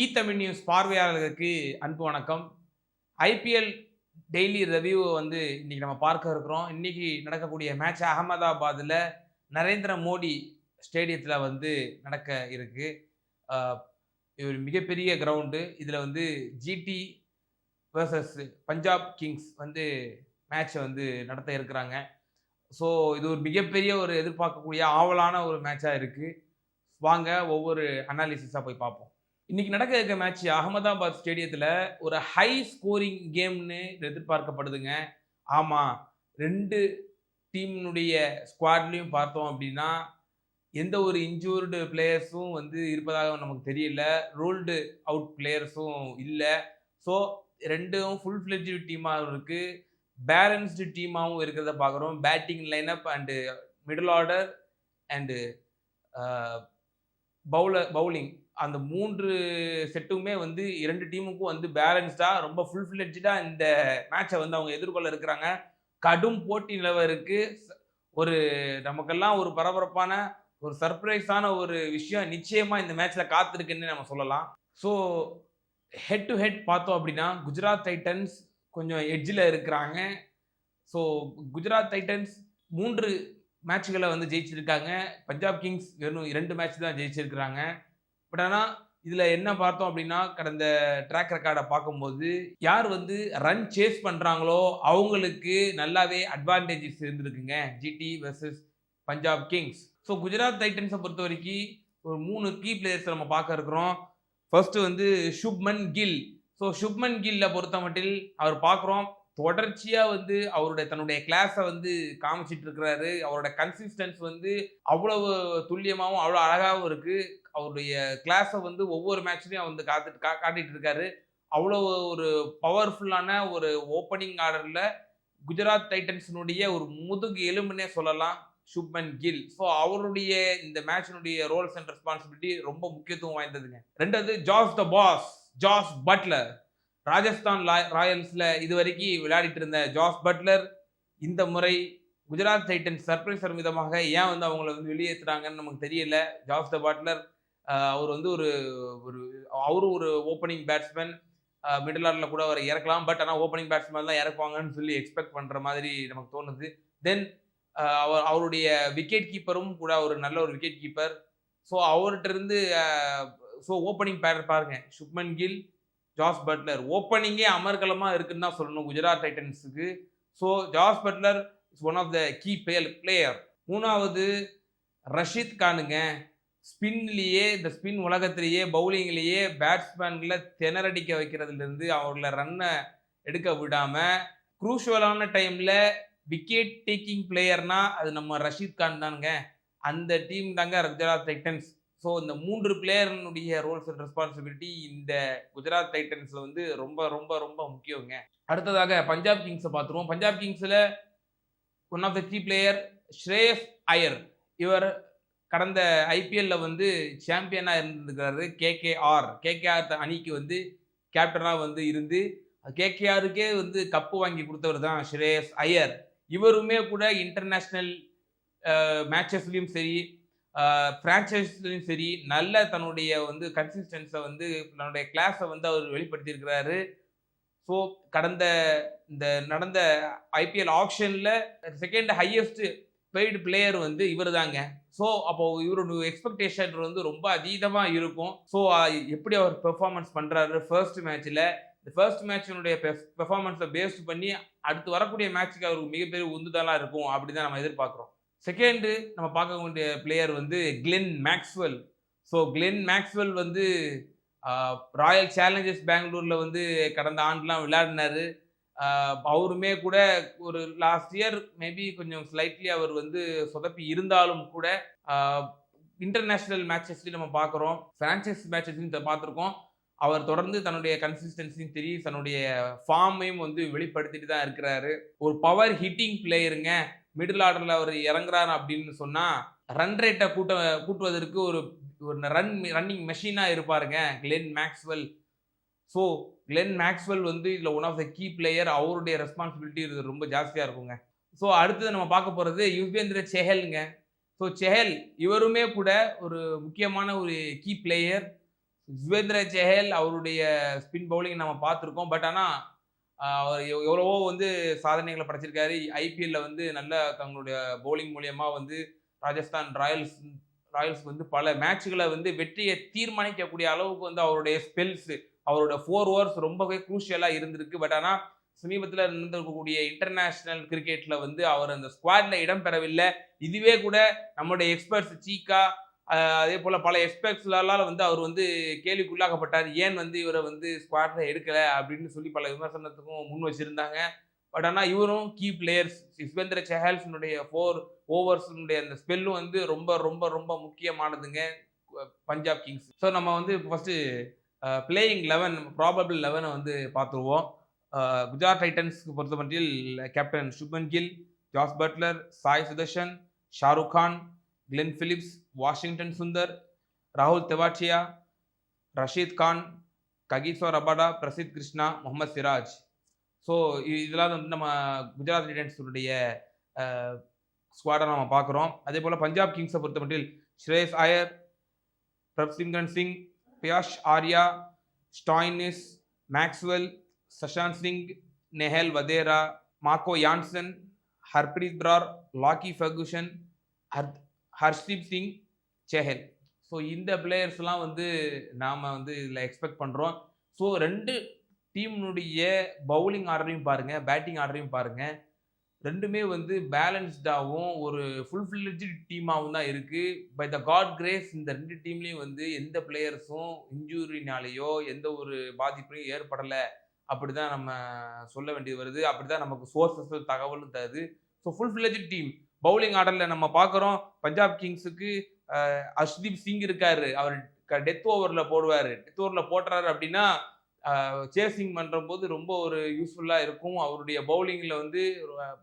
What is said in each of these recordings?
ஈ Tamil news பார்வையாளர்களுக்கு அன்பு வணக்கம். ஐபிஎல் டெய்லி ரிவ்யூ வந்து இன்றைக்கி நம்ம பார்க்க இருக்கிறோம். இன்றைக்கி நடக்கக்கூடிய மேட்ச் அகமதாபாத்தில் நரேந்திர மோடி ஸ்டேடியத்தில் வந்து நடக்க இருக்குது இது ஒரு மிகப்பெரிய கிரவுண்டு இதில் வந்து ஜிடி வர்சஸ் பஞ்சாப் கிங்ஸ் வந்து மேட்சை வந்து நடத்த இருக்கிறாங்க. ஸோ இது ஒரு மிகப்பெரிய ஒரு எதிர்பார்க்கக்கூடிய ஆவலான ஒரு மேட்சாக இருக்குது வாங்க ஒவ்வொரு அனாலிசிஸாக போய் பார்ப்போம். இன்னைக்கு நடக்க இருக்க மேட்ச் அகமதாபாத் ஸ்டேடியத்தில் ஒரு ஹை ஸ்கோரிங் கேம்னு எதிர்பார்க்கப்படுதுங்க. ஆமாம் ரெண்டு டீம்னுடைய ஸ்குவாட்லேயும் பார்த்தோம் அப்படின்னா எந்த ஒரு இன்ஜூர்டு பிளேயர்ஸும் வந்து இருப்பதாக நமக்கு தெரியல. ரூல்டு அவுட் பிளேயர்ஸும் இல்லை. ஸோ ரெண்டும் ஃபுல் ஃப்ளெஜ்டு டீமாகவும் இருக்குது பேலன்ஸ்டு டீமாகவும் இருக்கிறத பார்க்குறோம். Batting lineup and middle order and bowler bowling அந்த மூன்று செட்டுமே வந்து இரண்டு டீமுக்கும் வந்து பேலன்ஸ்டாக ரொம்ப ஃபுல் ஃப்ளெட்ஜாக இந்த மேட்சை வந்து அவங்க எதிர்கொள்ள இருக்கிறாங்க. கடும் போட்டி நிலவருக்கு ஒரு நமக்கெல்லாம் ஒரு பரபரப்பான ஒரு சர்ப்ரைஸான ஒரு விஷயம் நிச்சயமாக இந்த மேட்ச்சில் காத்திருக்குன்னு நம்ம சொல்லலாம். ஸோ ஹெட் டு ஹெட் பார்த்தோம் அப்படின்னா குஜராத் டைட்டன்ஸ் கொஞ்சம் எட்ஜில் இருக்கிறாங்க. ஸோ குஜராத் டைட்டன்ஸ் மூன்று மேட்ச்களை வந்து ஜெயிச்சிருக்காங்க. பஞ்சாப் கிங்ஸ் வெறும் இரண்டு மேட்ச் தான் ஜெயிச்சிருக்கிறாங்க. பட் ஆனால் இதில் என்ன பார்த்தோம் அப்படின்னா கடந்த ட்ராக் ரெக்கார்டை பார்க்கும்போது யார் வந்து ரன் சேஸ் பண்ணுறாங்களோ அவங்களுக்கு நல்லாவே advantages இருந்திருக்குங்க. GT versus Punjab Kings so Gujarat டைட்டன்ஸை பொறுத்த வரைக்கும் ஒரு மூணு கீ பிளேயர்ஸ் நம்ம பார்க்க இருக்கிறோம். ஃபர்ஸ்ட் வந்து சுப்மன் கில் ஸோ சுப்மன் கில்ல பொறுத்த மட்டில் அவர் பார்க்குறோம் தொடர்ச்சியாக வந்து அவருடைய தன்னுடைய கிளாஸை வந்து காமிச்சிட்டு இருக்கிறாரு. அவரோட கன்சிஸ்டன்ஸ் வந்து அவ்வளவு துல்லியமாகவும் அவ்வளோ அழகாகவும் இருக்குது அவருடைய கிளாஸை வந்து ஒவ்வொரு மேட்ச்லையும் வந்து காத்துட்டு கா காட்டிட்டு இருக்காரு அவ்வளோ ஒரு பவர்ஃபுல்லான ஒரு ஓப்பனிங் ஆர்டரில் குஜராத் டைட்டன்ஸினுடைய ஒரு முதுகு எலும்புனே சொல்லலாம் சுப்மன் கில் ஸோ அவருடைய இந்த மேட்சினுடைய ரோல்ஸ் அண்ட் ரெஸ்பான்சிபிலிட்டி ரொம்ப முக்கியத்துவம் வாய்ந்ததுங்க. ரெண்டாவது Jos the boss Jos Buttler Rajasthan ராயல்ஸில் இது வரைக்கும் விளையாடிட்டு இருந்த ஜாஸ் பட்லர் இந்த முறை குஜராத் டைட்டன்ஸ் சர்ப்ரைஸ் விதமாக ஏன் வந்து அவங்கள வந்து வெளியேற்றுறாங்கன்னு நமக்கு தெரியல. ஜாஸ் த பட்லர் அவர் வந்து ஒரு ஒரு அவரும் ஒரு ஓப்பனிங் பேட்ஸ்மேன் மிடில் ஆர்டரில் கூட அவர் இறக்கலாம். பட் ஆனால் ஓப்பனிங் பேட்ஸ்மேன் தான் இறக்குவாங்கன்னு சொல்லி எக்ஸ்பெக்ட் பண்ணுற மாதிரி நமக்கு தோணுது. தென் அவர் அவருடைய விக்கெட் கீப்பரும் கூட ஒரு நல்ல ஒரு விக்கெட் கீப்பர் ஸோ அவர்கிட்ட இருந்து ஸோ ஓப்பனிங் பேட்டர் பாருங்க. சுப்மன் கில் ஜாஸ் பட்லர் ஓப்பனிங்கே அமர்கலமாக இருக்குன்னு தான் சொல்லணும் Gujarat டைட்டன்ஸுக்கு. So Jos Buttler is one of the key player player மூணாவது ரஷீத் கானுங்க. ஸ்பின்லேயே இந்த ஸ்பின் உலகத்திலேயே பவுலிங்லேயே பேட்ஸ்மேன்களை திணறடிக்க வைக்கிறதுலேருந்து அவங்கள ரன்னை எடுக்க விடாமல் குரூஷுவலான டைமில் விக்கெட் டேக்கிங் பிளேயர்னா அது நம்ம ரஷீத் கான் தானுங்க. அந்த டீம் தாங்க குஜராத் டைட்டன்ஸ். ஸோ இந்த மூன்று பிளேயர்னுடைய ரோல்ஸ் அண்ட் ரெஸ்பான்சிபிலிட்டி இந்த குஜராத் டைட்டன்ஸில் வந்து ரொம்ப ரொம்ப ரொம்ப முக்கியங்க. அடுத்ததாக பஞ்சாப் கிங்ஸை பார்த்துருவோம். Punjab கிங்ஸில் one of the key player Shreyas Iyer இவர் கடந்த ஐபிஎல்ல வந்து சாம்பியனாக இருந்திருக்கிறாரு கேகேஆர் கேகேஆர் அணிக்கு வந்து கேப்டனாக வந்து இருந்து கேகேஆருக்கே வந்து கப்பு வாங்கி கொடுத்தவர் தான் ஸ்ரேயஸ் ஐயர். இவருமே கூட இன்டர்நேஷ்னல் மேட்சஸ்லேயும் சரி ஃப்ரான்ச்சைஸ்லையும் சரி நல்ல தன்னுடைய வந்து கன்சிஸ்டன்ஸை வந்து தன்னுடைய கிளாஸை வந்து அவர் வெளிப்படுத்தியிருக்கிறாரு. ஸோ கடந்த இந்த நடந்த ஐபிஎல் ஆப்ஷனில் செகண்ட் ஹையஸ்ட்டு பெய்டு பிளேயர் வந்து இவர் தாங்க ஸோ அப்போ இவரோட எக்ஸ்பெக்டேஷன் வந்து ரொம்ப அதீதமாக இருக்கும். ஸோ எப்படி அவர் பெர்ஃபார்மன்ஸ் பண்ணுறாரு ஃபர்ஸ்ட் மேட்ச்சில் இந்த ஃபர்ஸ்ட் மேட்சினுடைய பெர்ஃபார்மன்ஸை பேஸ்ட் பண்ணி அடுத்து வரக்கூடிய மேட்ச்சுக்கு அவருக்கு மிகப்பெரிய உந்துதலாக இருக்கும் அப்படி தான் நம்ம எதிர்பார்க்குறோம். செகண்டு நம்ம பார்க்க வேண்டிய பிளேயர் வந்து Glenn Maxwell so Glenn Maxwell வந்து ராயல் சேலஞ்சர்ஸ் பெங்களூரில் வந்து கடந்த ஆண்டுலாம் விளையாடினாரு. அவருமே கூட ஒரு லாஸ்ட் இயர் மேபி கொஞ்சம் ஸ்லைட்லி அவர் வந்து சொதப்பி இருந்தாலும் கூட இன்டர்நேஷ்னல் மேட்சஸ்லையும் நம்ம பார்க்குறோம். ஃப்ரான்ச்சைஸ் மேட்சஸ்லையும் பார்த்துருக்கோம். அவர் தொடர்ந்து தன்னுடைய கன்சிஸ்டன்சியும் தெரியும் தன்னுடைய ஃபார்மையும் வந்து வெளிப்படுத்திட்டு தான் இருக்கிறாரு. ஒரு பவர் ஹிட்டிங் பிளேயருங்க மிடில் ஆர்டரில் அவர் இறங்குறாரு அப்படின்னு சொன்னால் ரன் ரேட்டை கூட்ட கூட்டுவதற்கு ஒரு ஒரு ரன் ரன்னிங் மெஷினாக இருப்பாருங்க Glenn Maxwell so Glenn Maxwell வந்து இதில் one of the key player அவருடைய ரெஸ்பான்சிபிலிட்டி இது ரொம்ப ஜாஸ்தியாக இருக்குங்க. ஸோ அடுத்தது நம்ம பார்க்க போகிறது யுஸ்வேந்திர செஹல்ங்க ஸோ செஹல் இவருமே கூட ஒரு முக்கியமான ஒரு கீ பிளேயர் யுஸ்வேந்திர செஹல் அவருடைய ஸ்பின் பவுலிங் நம்ம பார்த்துருக்கோம். பட் ஆனால் அவர் எவ்வளவோ வந்து சாதனைகளை படைச்சிருக்காரு. ஐபிஎல்ல வந்து நல்ல தங்களுடைய பவுலிங் மூலியமாக வந்து ராஜஸ்தான் ராயல்ஸ் ராயல்ஸ் வந்து பல மேட்ச்களை வந்து வெற்றியை தீர்மானிக்கக்கூடிய அளவுக்கு வந்து அவருடைய ஸ்பெல்ஸ் அவரோட ஃபோர் ஓவர்ஸ் ரொம்பவே குரூஷியலாக இருந்திருக்கு. பட் ஆனால் சமீபத்தில் இருந்திருக்கக்கூடிய இன்டர்நேஷ்னல் கிரிக்கெட்டில் வந்து அவர் அந்த ஸ்குவாட்ல இடம் பெறவில்லை. இதுவே கூட நம்மளுடைய எக்ஸ்பர்ட்ஸ் சீக்கா அதே போல் பல எக்ஸ்பெக்ட்ஸ்லால வந்து அவர் வந்து கேள்விக்குள்ளாக்கப்பட்டார். ஏன் வந்து இவரை வந்து ஸ்குவாட்ல எடுக்கலை அப்படின்னு சொல்லி பல விமர்சனத்துக்கும் முன் வச்சுருந்தாங்க. பட் ஆனால் இவரும் கீ பிளேயர்ஸ் யுஸ்வேந்திர செஹல்ஸினுடைய ஃபோர் ஓவர்ஸினுடைய அந்த ஸ்பெல்லும் வந்து ரொம்ப ரொம்ப ரொம்ப முக்கியமானதுங்க பஞ்சாப் கிங்ஸ் ஸோ நம்ம வந்து ஃபஸ்ட்டு பிளேயிங் லெவன் ப்ராபபிள் லெவனை வந்து பார்த்துருவோம். குஜராத் டைட்டன்ஸ்க்கு பொறுத்த மட்டில் captain Shubman Gill Jos Buttler Sai Sudharsan Shahrukh Khan Glenn Phillips Washington Sundar ராகுல் Tewatia Rashid Khan Kagiso Rabada Prasidh Krishna Mohammed Siraj so இதெல்லாம் வந்து நம்ம குஜராத் டைட்டன்ஸுடைய ஸ்குவாடை நம்ம பார்க்குறோம் அதே போல் பஞ்சாப் கிங்ஸை பொறுத்த மட்டில் Shreyas Iyer Prabhsimran Singh Priyansh Arya Stoinis Maxwell Shashank Singh Nehal Wadhera Marco Jansen Harpreet Brar Lockie Ferguson Har Arshdeep Singh Chahal so இந்த பிளேயர்ஸ்லாம் வந்து நாம் வந்து இதில் எக்ஸ்பெக்ட் பண்ணுறோம் ஸோ ரெண்டு டீம்னுடைய பவுலிங் ஆர்டரையும் பாருங்கள் பேட்டிங் ஆர்டரையும் பாருங்கள் ரெண்டுமே வந்து பேலன்ஸ்டாகவும் ஒரு ஃபுல் டீமாகவும் தான் இருக்குது பை த காட் கிரேஸ் இந்த ரெண்டு டீம்லேயும் வந்து எந்த பிளேயர்ஸும் இன்ஜூரினாலேயோ எந்த ஒரு பாதிப்பையும் ஏற்படலை. அப்படி தான் நம்ம சொல்ல வேண்டியது வருது. அப்படி தான் நமக்கு சோர்சஸ் தகவலும் தருது. ஸோ ஃபுல் டீம் பவுலிங் ஆர்டரில் நம்ம பார்க்குறோம். பஞ்சாப் கிங்ஸுக்கு அஷ்தீப் சிங் இருக்கார். அவர் டெத் ஓவரில் போடுவார். டெத் ஓவரில் போட்டுறாரு அப்படின்னா சேசிங் பண்ணுறம்போது ரொம்ப ஒரு யூஸ்ஃபுல்லாக இருக்கும். அவருடைய பவுலிங்கில் வந்து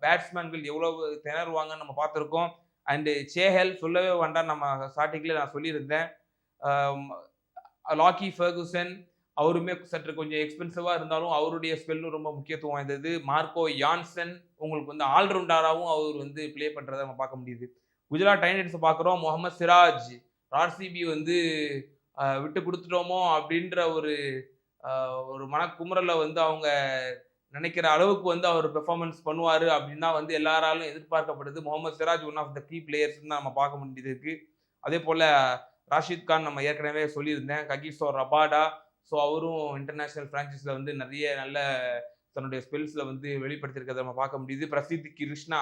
பேட்ஸ்மேன்கள் எவ்வளவு திணறுவாங்கன்னு நம்ம பார்த்துருக்கோம். அண்டு சேஹல் சொல்லவே வேண்டாம் நம்ம ஸ்டார்டிங்கில் நான் சொல்லியிருந்தேன். லாக்கி ஃபர்குசன் அவருமே சற்று கொஞ்சம் எக்ஸ்பென்சிவாக இருந்தாலும் அவருடைய ஸ்பெல்லும் ரொம்ப முக்கியத்துவம் வாய்ந்தது. மார்க்கோ யான்சன் உங்களுக்கு வந்து ஆல்ரவுண்டராகவும் அவர் வந்து ப்ளே பண்ணுறதை நம்ம பார்க்க முடியுது. குஜராத் டைனட்ஸை பார்க்குறோம். முகமது சிராஜ் ஆர்சிபி வந்து விட்டு கொடுத்துட்டோமோ அப்படின்ற ஒரு ஒரு மனக்குமுறலை வந்து அவங்க நினைக்கிற அளவுக்கு வந்து அவர் பெர்ஃபார்மன்ஸ் பண்ணுவார் அப்படின்னா வந்து எல்லாராலும் எதிர்பார்க்கப்படுது. Mohammed Siraj one of the key players தான் நம்ம பார்க்க வேண்டியது இருக்குது அதே போல் ராஷித் கான் நம்ம ஏற்கனவே சொல்லியிருந்தேன். Kagiso Rabada. ஸோ அவரும் இன்டர்நேஷ்னல் ஃப்ரான்ச்சைஸில் வந்து நிறைய நல்ல தன்னுடைய ஸ்பெல்ஸில் வந்து வெளிப்படுத்தியிருக்கிறத நம்ம பார்க்க முடியுது. பிரசித் கிருஷ்ணா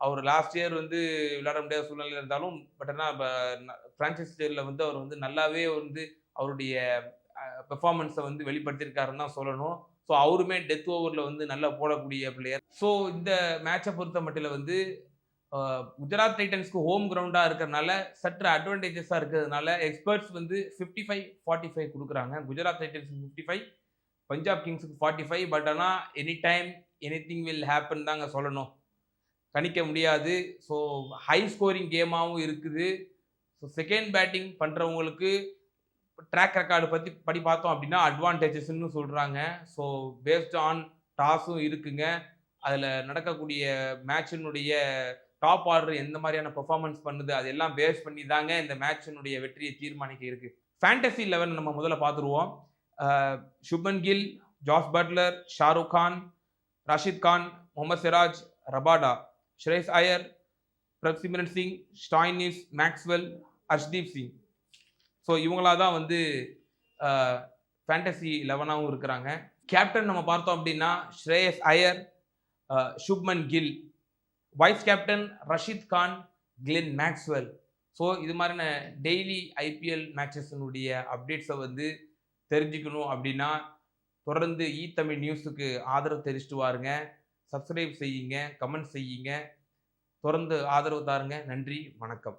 அவர் லாஸ்ட் இயர் வந்து விளையாட முடியாத சூழ்நிலை இருந்தாலும் பட் ஆனால் ஃப்ரான்ச்சைஸ் இயரில் வந்து அவர் வந்து நல்லாவே வந்து அவருடைய பெர்ஃபார்மன்ஸை வந்து வெளிப்படுத்தியிருக்காருன்னு தான் சொல்லணும். ஸோ அவருமே டெத் ஓவரில் வந்து நல்லா போடக்கூடிய பிளேயர் ஸோ இந்த மேட்சை பொறுத்த மட்டில் வந்து குஜராத் டைட்டன்ஸ்க்கு ஹோம் கிரவுண்டாக இருக்கிறனால சற்று அட்வான்டேஜஸாக இருக்கிறதுனால எக்ஸ்பர்ட்ஸ் வந்து ஃபிஃப்டி ஃபைவ் ஃபார்ட்டி ஃபைவ் கொடுக்குறாங்க. குஜராத் டைட்டன்ஸுக்கு ஃபிஃப்டி ஃபைவ் பஞ்சாப் கிங்ஸுக்கு ஃபார்ட்டி ஃபைவ் பட் ஆனால் any time any thing will happen தாங்க சொல்லணும். கணிக்க முடியாது. ஸோ ஹை ஸ்கோரிங் கேமாகவும் இருக்குது. ஸோ செகண்ட் பேட்டிங் பண்ணுறவங்களுக்கு ட்ராக் ரெக்கார்டு பற்றி படி பார்த்தோம் அப்படின்னா அட்வான்டேஜஸ்ன்னு சொல்கிறாங்க ஸோ பேஸ்ட் ஆன் டாஸும் இருக்குங்க. அதில் நடக்கக்கூடிய மேட்சினுடைய டாப் ஆர்டர் எந்த மாதிரியான பெர்ஃபார்மன்ஸ் பண்ணுது அதெல்லாம் பேஸ் பண்ணி தாங்க இந்த மேட்சினுடைய வெற்றியை தீர்மானிக்க இருக்குது ஃபேண்டசி லெவன் நம்ம முதல்ல பார்த்துருவோம். அஹ், Shubman Gill Jos Buttler Shahrukh Khan Rashid Khan Mohammed Siraj Rabada Shreyas Iyer Prabhsimran Singh Stoinis Maxwell Arshdeep Singh so இவங்களா தான் வந்து ஃபேண்டசி லெவனாகவும் இருக்கிறாங்க. கேப்டன் நம்ம பார்த்தோம் அப்படின்னா Shreyas Iyer Shubman Gill vice captain Rashid Khan Glenn Maxwell so இது மாதிரின daily IPL மேட்சஸினுடைய அப்டேட்ஸை வந்து தெரிஞ்சுக்கணும் அப்படின்னா தொடர்ந்து இ தமிழ் நியூஸுக்கு ஆதரவு தெரிவிச்சுட்டு வாருங்க. சப்ஸ்கிரைப் செய்யுங்க கமெண்ட் செய்யுங்க. தொடர்ந்து ஆதரவு தாருங்க. நன்றி வணக்கம்.